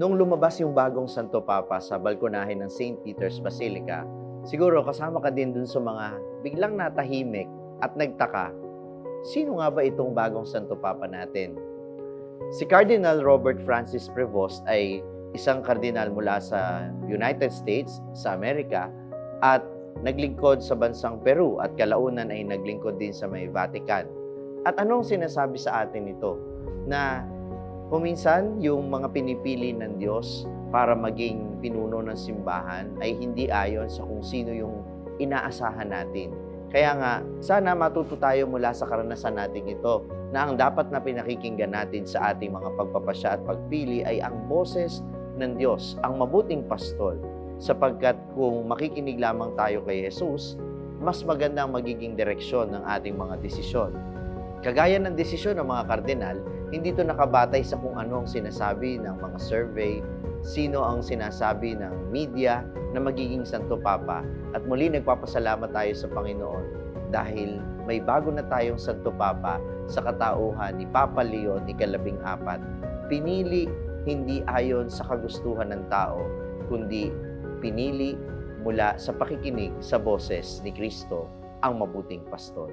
Nung lumabas yung bagong Santo Papa sa balkonahe ng St. Peter's Basilica, siguro kasama ka din dun sa mga biglang natahimik at nagtaka, sino nga ba itong bagong Santo Papa natin? Si Cardinal Robert Francis Prevost ay isang kardinal mula sa United States, sa Amerika, at naglingkod sa bansang Peru at kalaunan ay naglingkod din sa may Vatican. At anong sinasabi sa atin ito? Na kuminsan yung mga pinipili ng Diyos para maging pinuno ng simbahan ay hindi ayon sa kung sino yung inaasahan natin. Kaya nga, sana matuto tayo mula sa karanasan nating ito na ang dapat na pinakikinggan natin sa ating mga pagpapasya at pagpili ay ang boses ng Diyos, ang mabuting pastol. Sapagkat kung makikinig lamang tayo kay Jesus, mas maganda ang magiging direksyon ng ating mga desisyon. Kagaya ng desisyon ng mga kardinal, hindi ito nakabatay sa kung ano ang sinasabi ng mga survey, sino ang sinasabi ng media na magiging Santo Papa. At muli nagpapasalamat tayo sa Panginoon dahil may bago na tayong Santo Papa sa katauhan ni Papa Leo ni Kalabing Apat. Pinili hindi ayon sa kagustuhan ng tao, kundi pinili mula sa pakikinig sa boses ni Kristo, ang mabuting pastol.